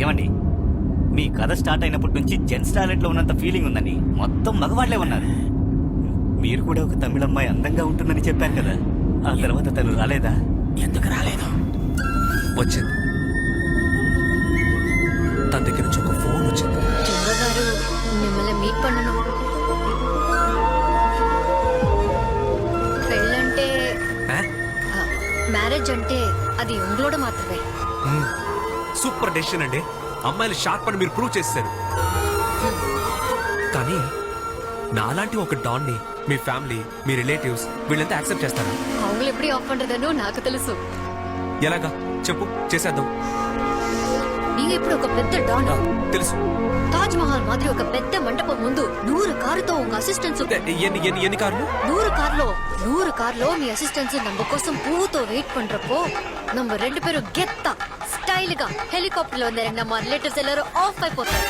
ఏమండి? మీ కథ స్టార్ట్ అయినప్పటి నుంచి జెంట్స్ టాయిలెట్లో ఉన్నంత ఫీలింగ్ ఉందని మొత్తం మగవాళ్ళే ఉన్నారు. మీరు కూడా ఒక తమిళ అమ్మాయి అందంగా ఉంటుందని చెప్పారు కదా. ఆ తర్వాత తను రాలేదా? ఎందుకు రాలేదు? వచ్చింది. తన దగ్గర నుంచి ఒక ఫోన్ వచ్చింది. మ్యారేజ్ అంటే అది ఉంగలోడ మాత్రమే. సూపర్ డెసిషన్ అండి. అమ్మాయిలు షార్ప్ అని మీరు ప్రూవ్ చేస్తారు కానీ నాలాంటి ఒక డాన్ని మీ ఫ్యామిలీ మీ రిలేటివ్స్ వీళ్ళంతా యాక్సెప్ట్ చేస్తారు? అవును ఎప్పుడు ఆఫ్ ఉండదనో నాకు తెలుసు. ఎలాగా? చెప్పు చేసేద్దాం. నీవు ఇప్పుడు ఒక పెద్ద డాన్. తెలుసు. తాజ్ మహల్ మాదిరి ఒక పెద్ద మంటపం ముందు నూరు కారుతో ఒక అసిస్టెన్స్ ఎన్ని ఎన్ని ఎన్ని కార్లు? నూరు కార్లో నూరు కార్లో మీ అసిస్టెన్స్ నమ్మ కోసం பூத்தோ వెయిట్ பண்றப்போ நம்ம రెండు పేరు கெத்தா స్టైల్గా హెలికాప్టర్లో ನಮ್ಮ ರಿಲೇಟಿವ್ಸ್ ಎಲ್ಲರೂ ಆಫ್ ಆಯ್ಪೋತಾರೆ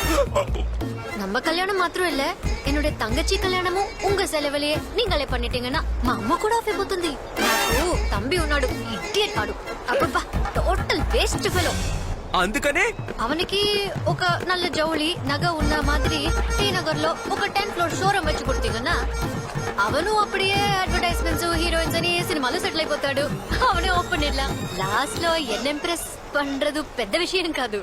ನಮ್ಮ ಕಲ್ಯಾಣ ಮಾತ್ರ இல்ல என்னுடைய தங்கச்சி கல்யாணமும் உங்க செலவுலயே நீங்களே பண்ணிட்டீங்கன்னா మా అమ్మ కూడా ఆఫ్ అయిపోతుంది. నాకు తంబి ఉన్నాడు ఇడియట్ వాడు అబ్బబ్బా టోటల్ వేస్ట్ ఫెలో అందుకనే? అవనికి ఒక నల్ల జౌళి నగ ఉన్న మాదిరి టీ నగర్లో ఒక టెన్ ఫ్లోర్ షోరూమ్ వచ్చి కొడుతుంది కదా అవను అప్పుడే అడ్వర్టైజ్మెంట్స్ హీరోయిన్స్ అని సినిమాలో సెటిల్ అయిపోతాడు. అవనే ఓపెన్ ఇట్లా లాస్ట్లో ఎన్ ఎంప్రెస్ పండ్రదు పెద్ద విషయం కాదు.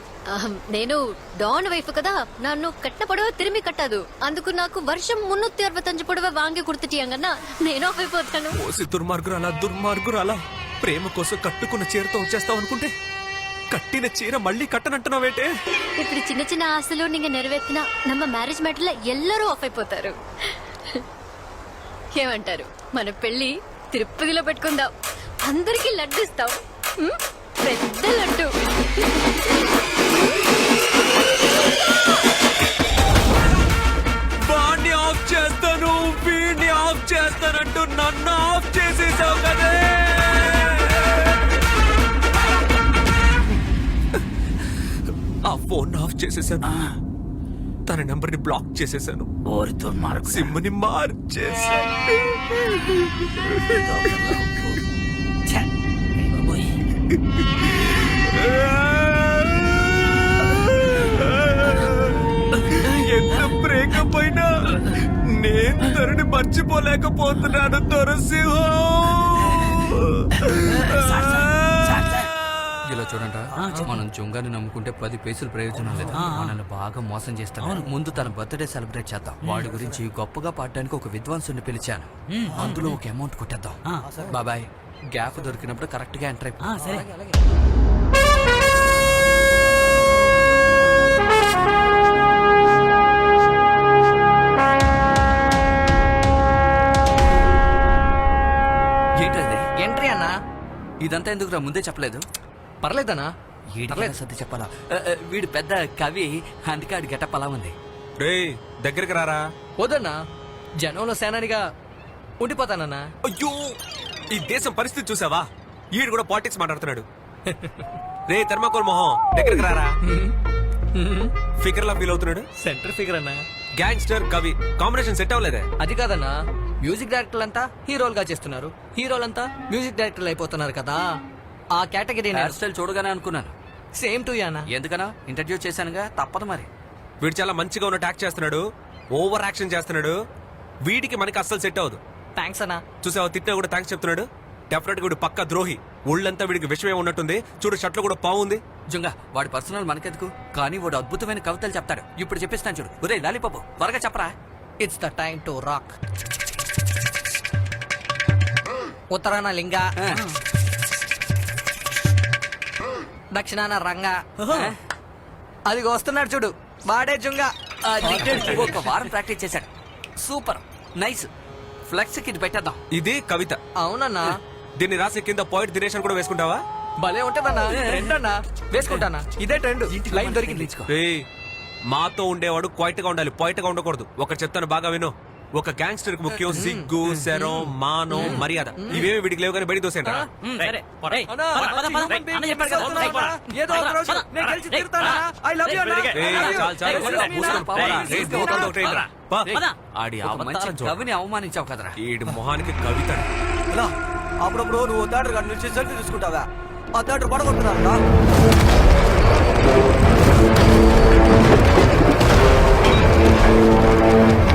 నేను డాన్ వైఫ్ కదా నన్ను కట్ట పొడవ తిరిమి కట్టాదు. అందుకు నాకు వర్షం మున్నూత్తి అరవతంజు పొడవ వాంగి కుర్తిటియంగన్నా నేను అయిపోతాను ఓసి దుర్మార్గురాలా దుర్మార్గురాలా ప్రేమ కోసం కట్టుకున్న చీరతో వచ్చేస్తావు అనుకుంటే కట్టిన చీర మళ్ళీ కట్టనంటున్నావేటే? ఇప్పుడు చిన్న చిన్న ఆశలు నీకు నెరవేర్చిన నమ్మ మ్యారేజ్ మ్యాటర్లో ఎల్లరూ ఆఫ్ అయిపోతారు. ఏమంటారు? మన పెళ్ళి తిరుపతిలో పెట్టుకుందాం. అందరికి లడ్డు ఇస్తాం? పెద్ద లడ్డు. ఆఫ్ చేస్తాను వీడిని ఆఫ్ చేస్తానంటూ నన్ను ఆఫ్ చేసేసావు కదే. ఆ ఫోన్ ఆఫ్ చేసేసాను. తన నెంబర్ని బ్లాక్ చేసేసాను. దుర్మార్గు సిమ్ని మార్చేసాను ఎంత బ్రేకప్ అయినా నేను తనని మర్చిపోలేకపోతున్నాను దొరసింహం ఇలా చూడండి మనం జొంగాని నమ్ముకుంటే పది పైసలు ప్రయోజనం లేదు. మనల్ని బాగా మోసం చేస్తాం ముందు తన బర్త్డే సెలబ్రేట్ చేద్దాం. వాడి గురించి గొప్పగా పాడడానికి ఒక విద్వాంసుని పిలిచాను. అందులో ఒక అమౌంట్ కొట్టేద్దాం. బాబాయ్ గ్యాప్ దొరికినప్పుడు కరెక్ట్గా ఎంటర్ అయిపో. సరే. ఏంటది? ఎంట్రీ అన్నా? ఇదంతా ఎందుకురా? ముందే చెప్పలేదు. పర్లేదన్నా ఏడికి సర్ది చెప్పాలా? ఆ, ఆ, వీడు పెద్ద కవి అందుకే ఆడి గెటప్ అలా ఉంది. రే దగ్గరికి రారా? వద్దన్నా. జనంలో సేనానిగా ఉండిపోతానన్నా. అయ్యో ఈ దేశం పరిస్థితి చూసావా? ఈడు కూడా పాలిటిక్స్ మాట్లాడుతున్నాడు. రే థర్మాకోల్ మొహం దగ్గరికి రారా? ఫిగర్ లా ఫీల్ అవుతున్నాడు? సెంటర్ ఫిగర్ అన్నా. గ్యాంగ్స్టర్ కవి కాంబినేషన్ సెట్ అవ్వలేదే? అది కాదన్నా. మ్యూజిక్ డైరెక్టర్లు అంతా హీరోలుగా చేస్తున్నారు. హీరోలంతా మ్యూజిక్ డైరెక్టర్లు అయిపోతున్నారు కదా. ఆ కేటగిరీ హెయిర్ స్టైల్ చూడగానే అనుకున్నాను. సేమ్ టు అన్నా ఎందుకనా ఇంటర్వ్యూ చేశానుగా తప్పదు మరి. వీడు చాలా మంచిగా ఉన్న ట్యాక్ చేస్తున్నాడు. ఓవర్ యాక్షన్ చేస్తున్నాడు. వీడికి మనకి అస్సలు సెట్ అవ్వదు. థ్యాంక్స్ అన్నా చూసావా? తిట్టినా కూడా థ్యాంక్స్ చెప్తున్నాడు. డెఫినెట్ వీడు పక్క ద్రోహి. ఒళ్ళంతా వీడికి విషమే ఉన్నట్టుంది. చూడు షర్ట్లో కూడా బాగుంది జుంగా వాడి పర్సనల్ మనకెందుకు? కానీ వాడు అద్భుతమైన కవితలు చెప్తాడు. ఇప్పుడు చెప్పిస్తాను చూడు. ఒరే లాలిపాపు త్వరగా చెప్పరా? It's the time to rock ఉత్తరాన లింగ. దక్షిణాన రంగ. అది వస్తున్నాడు చూడు. వాడే జుంగ. ఒక వారం ప్రాక్టీస్ చేశాడు. సూపర్. నైస్. ఫ్లెక్స్కి పెట్టేద్దాం. ఇది కవిత. అవునన్నా. దీన్ని రాసి కింద పాయింట్ దినేష్ అని కూడా వేసుకుంటావా? భలే ఉంటదన్నా. ట్రెండ్ అన్నా వేసుకుంటానా? ఇదే ట్రెండ్. లైన్ దొరికింది. మాతో ఉండేవాడు క్వైట్గా ఉండాలి. పాయింట్గా ఉండకూడదు. ఒక చెప్తాను బాగా విను. ఒక గ్యాంగ్స్టర్ ముఖ్యం సిగ్గు శరం మానం మర్యాద ఇవేమి విడికి లేవు కానీ బయట దోసేంటారా కవిని అవమానించావు కదరా ఈడి మొహానికి కవిత అప్పుడప్పుడు నువ్వు థియేటర్ కాడ నుంచి సెల్ఫీ తీసుకుంటావా ఆ థియేటర్ పడగొట్టున్నారా Thank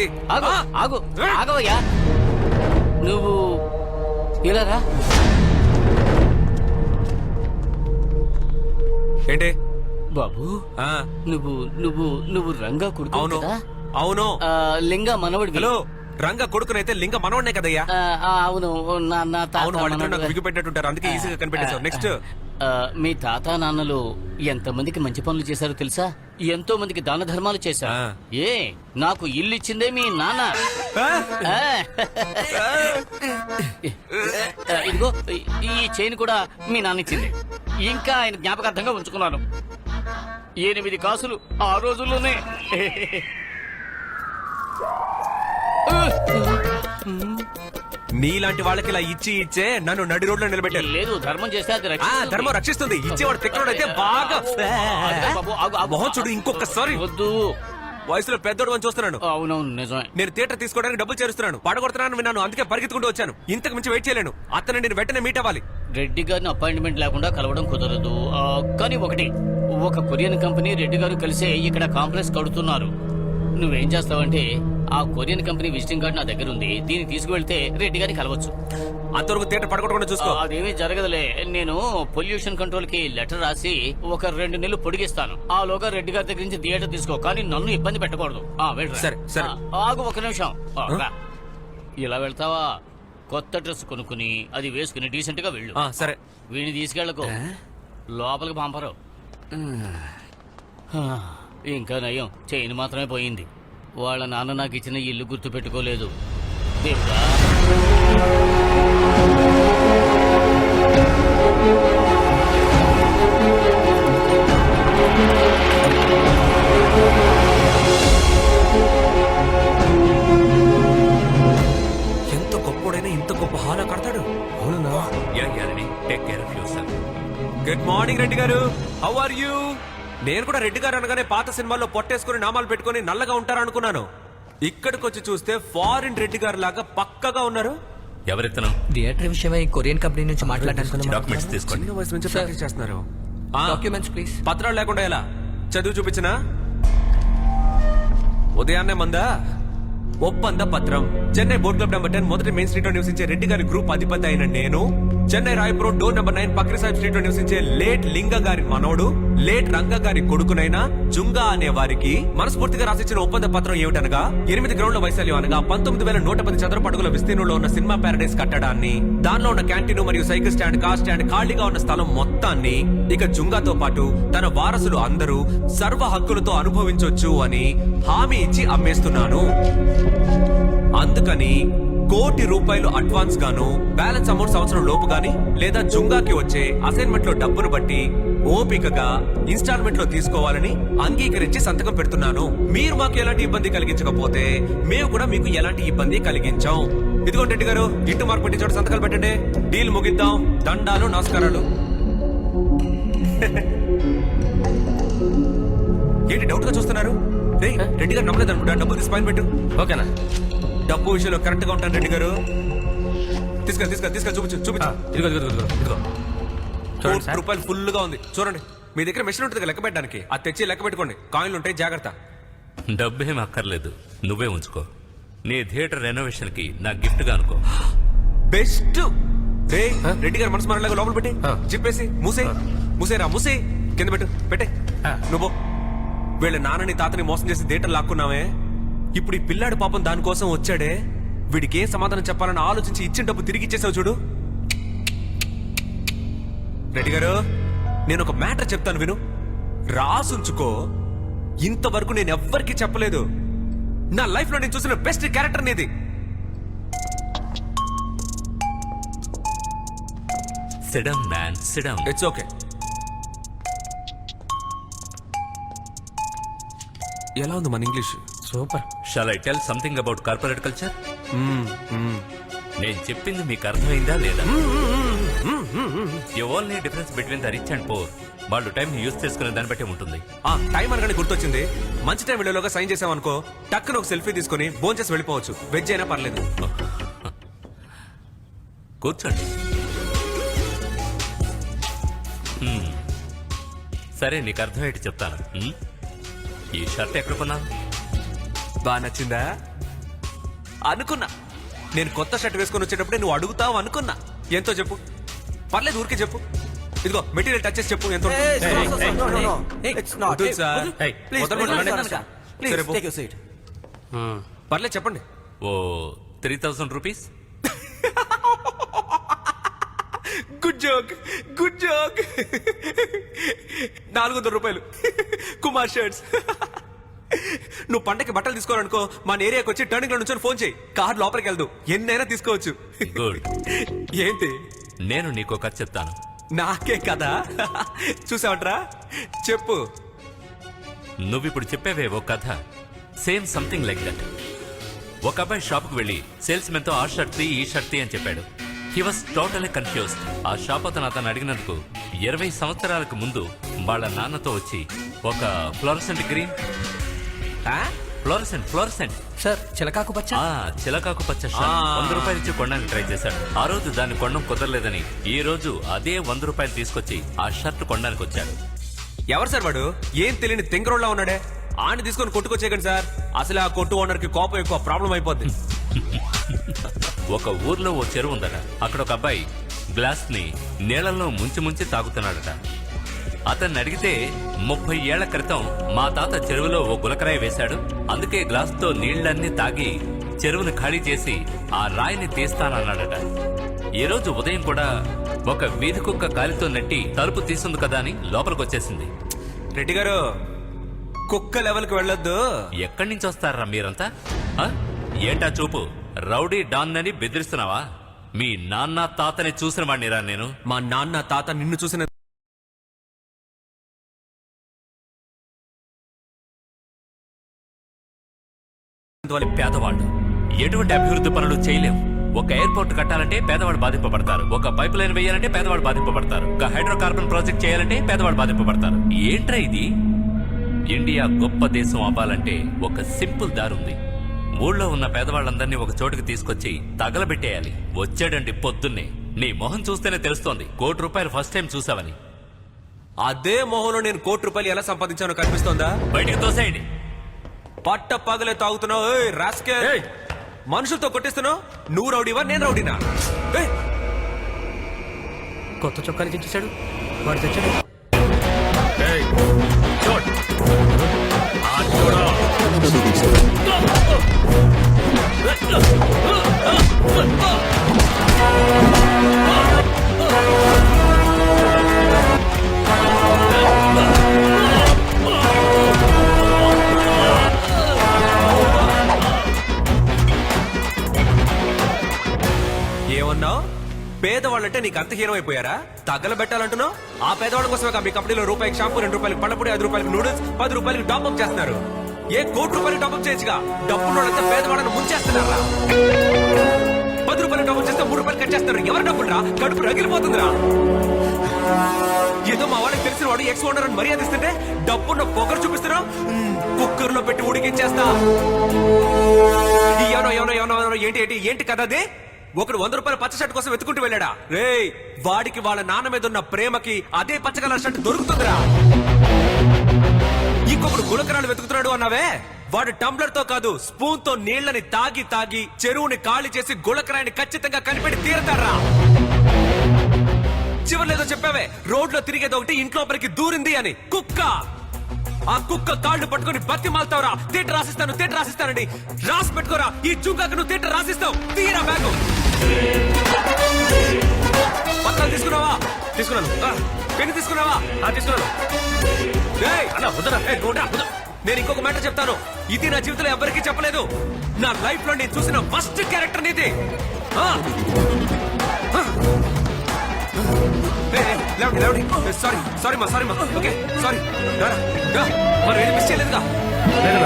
ఆగు! ఆగు ఆగవయ్యా. నువ్వు ఇలా రా. ఏంటి? బాబు ఆ, నువ్వు నువ్వు నువ్వు రంగా కొడుకు అవును. కదా? అవును. ఆ, లింగ మనవడివి. హలో. రంగ కొడుకునైతే లింగ మనవడే కదయ్యా. ఆ, ఆ, అవును. నా నా తాత అవును వాళ్ళిద్దరు నాకు మనవడు. విగ్గు పెట్టినట్టుంటారు అందుకే ఈజీగా కనిపెట్టేశావు నెక్స్ట్ ఆ, మీ తాత నాన్నలు ఎంతమందికి మంచి పనులు చేశారో తెలుసా? ఎంతో మందికి దాన ధర్మాలు చేశారు. ఆ. ఏ నాకు ఇల్లు ఇచ్చిందే మీ నాన్న. ఆ. ఆ, ఇదిగో ఈ- ఈ చైన్ కూడా మీ నాన్న ఇచ్చింది. ఇంకా ఆయన జ్ఞాపకార్థంగా ఉంచుకున్నాను. ఎనిమిది కాసులు ఆ రోజుల్లోనే. నీలాంటి వాళ్ళకి ఇలా ఇచ్చి ఇచ్చే నన్ను నడి రోడ్లో నిలబెట్టారు. లేదు ధర్మం చేస్తే అది ఆ రక్షిస్తుంది. ధర్మం రక్షిస్తుంది. ఇచ్చేవాడు తిక్కడు అయితే బాగా ఆగు బాబు, ఆగు, ఆగు. మొహం చూడు ఇంకొకసారి. వద్దు. వయసులో పెద్దోడు అని చూస్తున్నాను. అవునవును నిజమే. నేను థియేటర్ తీసుకోవడానికి డబ్బులు చేరుస్తున్నాను. పడగొడుతున్నాను విన్నాను. అందుకే పరిగెత్తుకుంటూ వచ్చాను. ఇంతకు మించి వెయిట్ చేయలేను. అతను నేను వెంటనే మీట్ అవ్వాలి. రెడ్డి గారిని అపాయింట్మెంట్ లేకుండా కలవడం కుదరదు. ఆ, కానీ ఒకటి ఒక కొరియన్ కంపెనీ రెడ్డి గారు కలిసే ఇక్కడ కాంప్లెక్స్ కడుతున్నారు. నువ్వేం చేస్తావంటే ఆ కొరియన్ కంపెనీ విజిటింగ్ కార్డు నా దగ్గర ఉంది. దీన్ని తీసుకువెళ్తే రెడ్డి గారిని కలవచ్చు. అంతవరకు థియేటర్ పడగొట్టకుండా చూసుకో. అదేమీ జరగదులే. నేను పొల్యూషన్ కంట్రోల్కి లెటర్ రాసి ఒక రెండు నెలలు పొడిగిస్తాను. ఆ లోగా రెడ్డి గారి దగ్గర నుంచి థియేటర్ తీసుకో. కానీ నన్ను ఇబ్బంది పెట్టకూడదు. ఆ, వెళ్ళరా. సరే, సరే. ఆ, ఆగు ఒక నిమిషం. ఆ, రా. ఇలా వెళ్తావా? కొత్త డ్రెస్ కొనుక్కుని అది వేసుకుని డీసెంట్గా వెళ్ళు. ఆ, సరే. వీడిని తీసుకెళ్ళకు. లోపలికి పంపరు. ఇంకా నయం. చైన్ మాత్రమే పోయింది. వాళ్ళ నాన్న నాకు ఇచ్చిన ఇల్లు గుర్తు పెట్టుకోలేదు దేవుడా ఎంత గొప్పోడైనా ఇంత గొప్ప హాలా కడతాడు. అవునా? Take care of yourself good morning Reddy garu. How are you నేను కూడా రెడ్డి గారు అనగానే పాత సినిమాల్లో పొట్టేసుకుని నామాలు పెట్టుకుని నల్లగా ఉంటారనుకున్నాను. ఇక్కడికి వచ్చి చూస్తే ఫారిన్ రెడ్డి గారు లాగా పక్కగా ఉన్నారు. ఎవరెత్తనం? థియేటర్ విషయమై కొరియన్ కంపెనీ నుంచి మాట్లాడడానికి డాక్యుమెంట్స్ తీసుకోండి. చిన్న వయసు నుంచి ప్రాక్టీస్ చేస్తున్నారు. ఆ, డాక్యుమెంట్స్ ప్లీజ్ పత్రాలు లేకుండా ఎలా? చదువు చూపించినా? ఉదయాన్నే మందా? ఒప్పంద పత్రం. Chennai board club number ten మొదటి మెయిన్ స్ట్రీట్లో నివసించే రెడ్డి గారి గ్రూప్ అధిపతి అయిన నేను. Chennai Royapuram door number nine Pakri Sahib స్ట్రీట్లో నివసించే లేట్ లింగ గారి మనోడు లేట్ రంగ గారి కొడుకునైన జుంగా అనే వారికి మనస్ఫూర్తిగా రాసిచ్చిన ఒప్పంద పత్రం ఏమిటనగా ఎనిమిది గ్రౌండ్ల వైశాల్యం అనగా పంతొమ్మిది వేల నూట పది చదరపు అడుగుల విస్తీర్ణంలో ఉన్న సినిమా ప్యారడైస్ కట్టడాన్ని దానిలో ఉన్న క్యాంటీన్ మరియు సైకిల్ స్టాండ్ కార్ స్టాండ్ ఖాళీగా ఉన్న స్థలం మొత్తాన్ని ఇక జుంగాతో పాటు తన వారసులు అందరూ సర్వ హక్కులతో అనుభవించొచ్చు అని హామీ ఇచ్చి అమ్మేస్తున్నాను. అందుకని కోటి రూపాయలు అడ్వాన్స్ గాను బ్యాలెన్స్ అమౌంట్ సంవత్సరం లోపు గాని లేదా జుంగాకి వచ్చే అసైన్మెంట్లో డబ్బును బట్టి ఓపికగా ఇన్స్టాల్మెంట్లో తీసుకోవాలని అంగీకరించి సంతకం పెడుతున్నాను. మీరు మాకు ఎలాంటి ఇబ్బంది కలిగించకపోతే మేము కూడా మీకు ఎలాంటి ఇబ్బంది కలిగించాం. ఇదిగోండి రెడ్డి గారు ఇంటి మార్పు చోట సంతకాలు పెట్టండి. డీల్ ముగిద్దాం. దండాలు నమస్కారాలు. ఏంటి డౌట్గా చూస్తున్నారు? రెడ్డి గారు నమ్మలేదు అనుకుంటా. డబ్బులు తీసి పైన పెట్టు. ఓకేనా? డబ్బు విషయంలో కరెక్ట్గా ఉంటాను రెడ్డి గారు. తీసుకెళ్ళి తీసుకెళ్ళి తీసుకెళ్ళి చూపించు చూపించు. ఇదిగో ఇదిగో ఇదిగో ఇదిగో. కోటి రూపాయలు ఫుల్గా ఉంది. చూడండి మీ దగ్గర మెషిన్ ఉంటుంది కదా లెక్క పెట్టడానికి. అది తెచ్చి లెక్క పెట్టుకోండి. కాయిన్లు ఉంటాయి జాగ్రత్త. డబ్బేం అక్కర్లేదు. నువ్వే ఉంచుకో. నీ థియేటర్ రెనోవేషన్కి నా గిఫ్ట్గా అనుకో. బెస్ట్! రే రెడ్డి గారు మనసు మరలాగా లోపల పెట్టి చెప్పేసి మూసే మూసేరా మూసే కింద పెట్టు పెట్టే. నువ్వు వీళ్ళ నాన్నని తాతని మోసం చేసి థియేటర్ లాక్కున్నావే ఇప్పుడు ఈ పిల్లాడి పాపం దానికోసం వచ్చాడే? వీడికి ఏం సమాధానం చెప్పాలని ఆలోచించి ఇచ్చిన డబ్బు తిరిగి ఇచ్చేసావు చూడు. రెడ్డి గారు నేను ఒక మ్యాటర్ చెప్తాను విను. రాసుంచుకో. ఇంతవరకు నేను ఎవ్వరికీ చెప్పలేదు. నా లైఫ్లో నేను చూసిన బెస్ట్ క్యారెక్టర్ నీది. Sit down man sit down it's okay ఎలా ఉంది మన English? Super. Shall I tell something about corporate culture నేను చెప్పింది మీకు అర్థమైందా లేదా? Only difference between the rich and poor వాళ్ళు టైం యూస్ చేసుకునే దాన్ని బట్టి ఉంటుంది. ఆ టైం అనగానే గుర్తొచ్చింది. మంచి టైం వెళ్ళేలోగా సైన్ చేసామనుకో టక్కున ఒక సెల్ఫీ తీసుకొని భోంచేసి చేసి వెళ్ళిపోవచ్చు. వెజ్ అయినా పర్లేదు. కూర్చోండి. హ్మ్. సరే నీకు అర్థమయ్యేటి చెప్తాను. హ్మ్? ఈ షర్ట్ ఎక్కడ కొన్నా బాగా నచ్చిందా? అనుకున్నా. నేను కొత్త షర్ట్ వేసుకొని వచ్చేటప్పుడే నువ్వు అడుగుతావు అనుకున్నా. ఎంతో చెప్పు. పర్లేదు ఊరికే చెప్పు. ఇదిగో మెటీరియల్ టచ్ చేసి చెప్పు ఎంత Hey, ఉంటుంది? hey, hey, no, no, good joke good joke నాలుగు వందల రూపాయలు. కుమార్ షర్ట్స్. నువ్వు పండకి బట్టలు తీసుకోవాలనుకో మన ఏరియాకి వచ్చి టర్నింగ్లో నుంచి ఫోన్ చేయి. కార్ లోపలికి వెళ్దు. ఎన్నైనా తీసుకోవచ్చు. గుడ్ ఏంటి? నేను నీకు కథ చెప్తాను. నాకే కదా? చూసావట్రా? చెప్పు. నువ్విప్పుడు చెప్పేవే ఓ కథ. సేమ్ సంథింగ్ లైక్ దట్ ఒక అబ్బాయి షాప్కి వెళ్ళి సేల్స్ మెన్తో ఆ షర్ట్ తీ, ఈ షర్ట్ అని చెప్పాడు. హీ వాస్ టోటలీ కన్ఫ్యూజ్డ్ ఆ షాప్ అతను అతను అడిగినందుకు ఇరవై సంవత్సరాలకు ముందు వాళ్ళ నాన్నతో వచ్చి ఒక fluorescent green? Fluorescent fluorescent. Sir చిలకాకు పచ్చ? ఆ చిలకాకు పచ్చ. వంద రూపాయలు ఇచ్చి కొనడానికి ట్రై చేశాడు. ఆ రోజు దాన్ని కొనడం కుదరలేదని ఈ రోజు అదే వంద రూపాయలు తీసుకొచ్చి ఆ షర్ట్ కొనడానికి వచ్చాడు. ఎవరు సార్ వాడు? ఏం తెలియని తెంగరోళ్ళ ఉన్నాడే? ఆని తీసుకొని కొట్టుకొచ్చేయకండి సార్. అసలు ఆ కొట్టు ఓనర్కి కోపం ఎక్కువ ప్రాబ్లం అయిపోద్ది. ఒక ఊర్లో ఓ చెరువు ఉందట. అక్కడ ఒక అబ్బాయి గ్లాస్ని నీళ్ళల్లో ముంచి ముంచి తాగుతున్నాడట. అతన్ని అడిగితే ముప్పై ఏళ్ళ క్రితం మా తాత చెరువులో ఓ గులకరాయి వేశాడు. అందుకే గ్లాస్తో నీళ్ళన్నీ తాగి చెరువుని ఖాళీ చేసి ఆ రాయిని తీస్తానన్నాడట. ఈ రోజు ఉదయం కూడా ఒక వీధి కుక్క కాలితో నెట్టి తలుపు తీసింది కదా అని లోపలికొచ్చేసింది. రెడ్డి గారు కుక్క లెవెల్కి వెళ్ళొద్దు. ఎక్కడి నుంచి వస్తారా మీరంతా? ఏంటా చూపు? రౌడీ డాన్ అని బెదిరిస్తున్నావా? మీ నాన్న తాతని చూసిన వాడినిరా నేను. మా నాన్న తాత నిన్ను చూసిన పేదవాళ్ళు. ఎటువంటి అభివృద్ధి పనులు చేయలేం. ఒక ఎయిర్పోర్ట్ కట్టాలంటే పేదవాడు బాధింపబడతారు. ఒక పైప్ లైన్ వేయాలంటే పేదవాడు బాధింపబడతారు. ఒక హైడ్రోకార్బన్ ప్రాజెక్ట్ చేయాలంటే పేదవాడు బాధింపబడతారు. ఏంట్రా ఇది? ఇండియా గొప్ప దేశం అవ్వాలంటే ఒక సింపుల్ దారుంది ఊళ్ళో ఉన్న పేదవాళ్ళందరినీ ఒక చోటుకి తీసుకొచ్చి తగలబెట్టేయాలి. వచ్చాడండి పొద్దున్నే. నీ మొహం చూస్తేనే తెలుస్తోంది. కోటి రూపాయలు ఫస్ట్ టైం చూసావని. అదే మొహంలో నేను కోటి రూపాయలు ఎలా సంపాదించానో కనిపిస్తోందా? బయటికి తోసేయండి. పట్ట పగలే తాగుతున్నావు. ఏయ్, రాస్కెల్. మనుషులతో కొట్టిస్తున్నావు. నువ్వు రౌడీవా నేను రౌడీనా? ఏయ్, కొత్త చొక్కాలు తెచ్చేసాడు వాడు తెచ్చాడు. ఏమన్నావు? పేదవాళ్ళంటే నీకు అంత హీనం అయిపోయారా తగలబెట్టాలంటున్నావు? ఆ పేదవాళ్ళ కోసమే మీ కంపెనీలో రూపాయికి షాంపూ రెండు రూపాయలకి పళ్ళపొడి ఐదు రూపాయలకి నూడిల్స్ పది రూపాయలకి టాప్అప్ చేస్తున్నారు. ఏ కోటి రూపాయలు టాప్అప్ చేయొచ్చుగా డబ్బులు వాళ్ళంతా పేదవాళ్ళని ముంచేస్తున్నారా? పది రూపాయలు టాప్అప్ చేస్తే మూడు రూపాయలు కట్ చేస్తారు. ఎవరు డబ్బులు కడుపు రగిలిపోతుందిరా. ఏదో మా వాళ్ళకి తెలిసిన వాడు ఎక్స్ ఓనర్ అని మర్యాద ఇస్తుంటే డబ్బున్న పొగరు చూపిస్తున్నావు? కుక్కర్లో పెట్టి ఉడికించేస్తా. ఎవరో ఎవరో ఎవరో ఎవరో ఏంటి ఏంటి ఏంటి కదా అది? ఒకడు వంద రూపాయల పచ్చ షర్ట్ కోసం వెతుకుంటూ వెళ్ళాడా? రేయ్ వాడికి వాళ్ళ నాన్న మీద ఉన్న ప్రేమకి అదే పచ్చ కలర్ షర్ట్ దొరుకుతుందిరా. ఇంకొకడు గులకరాలు వెతుకుతున్నాడు అన్నావే? వాడు టంబ్లర్తో కాదు స్పూన్తో నీళ్ళని తాగి తాగి చెరువుని ఖాళీ చేసి గులకరాయిని ఖచ్చితంగా కనిపెట్టి తీరతారా చివరిలేదో చెప్పావే? రోడ్లో తిరిగేది ఒకటి ఇంట్లోపలికి దూరింది అని. కుక్క! ఆ కుక్క కాళ్ళు పట్టుకొని బతి మాల్తావురా. తేట రాసిస్తాను తేట రాసిస్తానండి రాసి పెట్టుకోరా. ఈ జుంకాకు నువ్వు తీట రాసిస్తావు. తీరా బ్యాగు. పత్రాలు తీసుకున్నావా? తీసుకున్నాను. పెన్ను తీసుకున్నావా? ఆ, తీసుకున్నాను ఏయ్, అలా వదరా ఏ గోడా, వదరా. నేను ఇంకొక మాట చెప్తాను. ఇది నా జీవితంలో ఎవరికీ చెప్పలేదు. నా లైఫ్లో నేను చూసిన ఫస్ట్ క్యారెక్టర్ నీది. లేవండి లేవండి. సారీ సారీ మా సారీ మా. Okay sorry. మరి ఏది మిస్ చేయలేదుగా. లేదు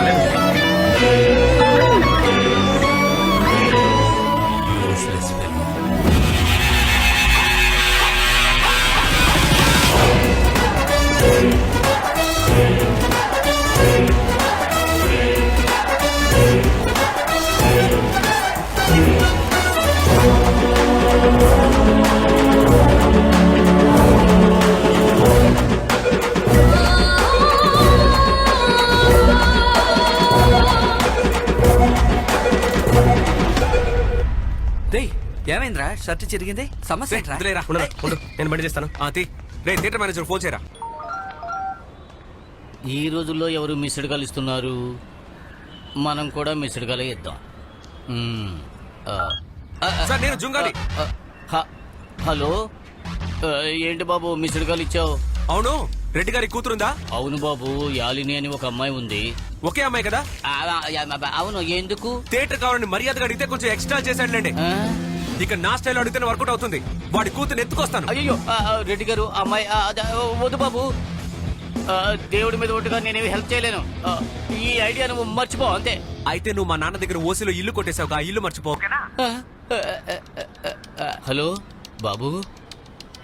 షర్ట్ చిరిగింది. సమస్య ఏంట్రా? వదిలేరా. ఉండరా ఉండు నేను బండి చేస్తాను. ఆ, తీ. రే థియేటర్ మేనేజర్ ఫోన్ చేయరా? ఈ రోజుల్లో ఎవరు మిస్డ్ కాల్ ఇస్తున్నారు? మనం కూడా మిస్డ్ కాలే ఇద్దాం. మ్మ్. ఆ, ఆ, ఆ, సార్ నేను జుంగాలి ఆ, హ- హలో? ఆ, ఏంటి బాబు మిస్డ్ కాల్ ఇచ్చావు? అవును. రెడ్డి గారి కూతురుందా? అవును బాబు యాలిని అని ఒక అమ్మాయి ఉంది. ఒకే అమ్మాయి కదా? ఆ, ఆ, ఆ, అవును ఎందుకు? థియేటర్ కావాలని మర్యాదగా అడిగితే కొంచెం ఎక్స్ట్రా చేశాడులేండి. ఆ? ఇక నా స్టైల్ అడిగితే వర్కౌట్ అవుతుంది. వాడి కూతురు ఎత్తుకొస్తాను. అయ్యో రెడ్డి గారు అమ్మాయి వద్దు బాబు. ఆ, దేవుడి మీద ఒట్టుగా నేనేమి హెల్ప్ చేయలేను. ఈ ఐడియా నువ్వు మర్చిపో అంతే. అయితే నువ్వు మా నాన్న దగ్గర ఓసిలో ఇల్లు కొట్టేసావు ఆ ఇల్లు మర్చిపో. హలో బాబు.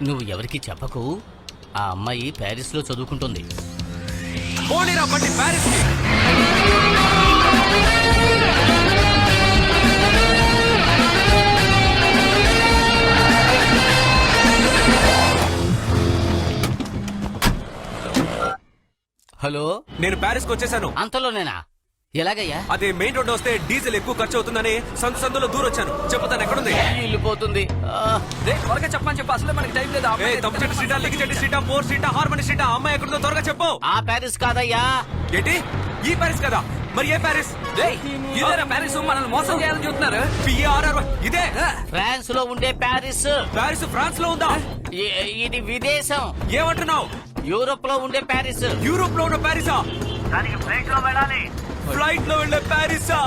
నువ్వు ఎవరికి చెప్పకు. ఆ అమ్మాయి ప్యారిస్లో చదువుకుంటుంది. పోనీరా బండి ప్యారిస్ హలో? నేను ప్యారిస్కి వచ్చేసాను. అంతలోనేనా? ఎలాగయ్యా? అదే మెయిన్ రోడ్ వస్తే డీజిల్ ఎక్కువ ఖర్చు అవుతుందని సందు సందులో దూరం వచ్చాను. చెప్పుతాను ఎక్కడుంది? ఇల్లు పోతుంది. ఆ, రేయ్, త్వరగా చెప్పని చెప్పు. అసలే మనకి టైం లేదు. తప్పు చెట్టు సీటా లిగి చెట్టు సీటా ఫోర్ సీటా హార్మోని సీటా అమ్మాయి ఎక్కడుందో త్వరగా చెప్పు. ఆ ప్యారిస్ కాదయ్యా. ఏంటి? ఈ ప్యారిస్ కదా? మరి ఏ ప్యారిస్? ప్యారిస్? మనల్ని మోసం చేయాలని చూస్తున్నారు. పిఆర్ఆర్ ఇదే. ఫ్రాన్స్లో ఉండే ప్యారిస్. ప్యారిస్ ఫ్రాన్స్లో ఉందా ఇది విదేశం. ఏమంటున్నావు? యూరోప్లో ఉండే ప్యారిస్. యూరోప్లో ఉన్న ప్యారిసా? ఫ్లైట్లో వెళ్ళే ప్యారిసా!